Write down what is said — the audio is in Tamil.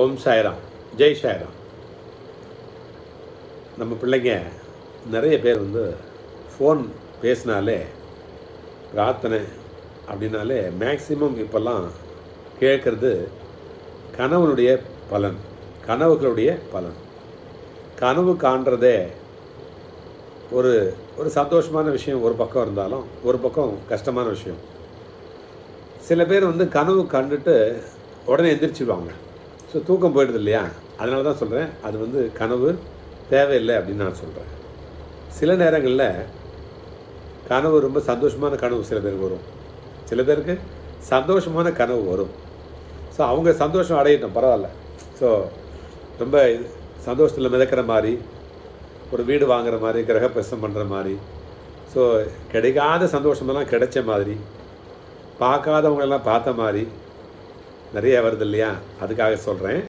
ஓம் சாய்ராம். ஜெய் சாய்ராம். நம்ம பிள்ளைங்க நிறைய பேர் வந்து ஃபோன் பேசினாலே பிரார்த்தனை அப்படின்னாலே மேக்சிமம் இப்போல்லாம் கேட்குறது கனவுனுடைய பலன் கனவுகளுடைய பலன். கனவு காண்றதே ஒரு ஒரு சந்தோஷமான விஷயம் ஒரு பக்கம் இருந்தாலும் ஒரு பக்கம் கஷ்டமான விஷயம். சில பேர் வந்து கனவு கண்டுட்டு உடனே எந்திரிச்சிடுவாங்க ஸோ தூக்கம் போயிடுது இல்லையா? அதனால தான் சொல்கிறேன் அது வந்து கனவு தேவையில்லை அப்படின்னு நான் சொல்கிறேன் சில நேரங்களில் கனவு ரொம்ப சந்தோஷமான கனவு சில பேருக்கு வரும். சில பேருக்கு சந்தோஷமான கனவு வரும். ஸோ அவங்க சந்தோஷம் அடையட்டும் பரவாயில்ல. ஸோ ரொம்ப சந்தோஷத்தில் மிதக்கிற மாதிரி ஒரு வீடு வாங்குற மாதிரி கிரகப்பிரசம் பண்ணுற மாதிரி ஸோ கிடைக்காத சந்தோஷமெல்லாம் கிடைச்ச மாதிரி பார்க்காதவங்களெல்லாம் பார்த்த மாதிரி நிறைய வருது இல்லையா? அதுக்காக சொல்கிறேன்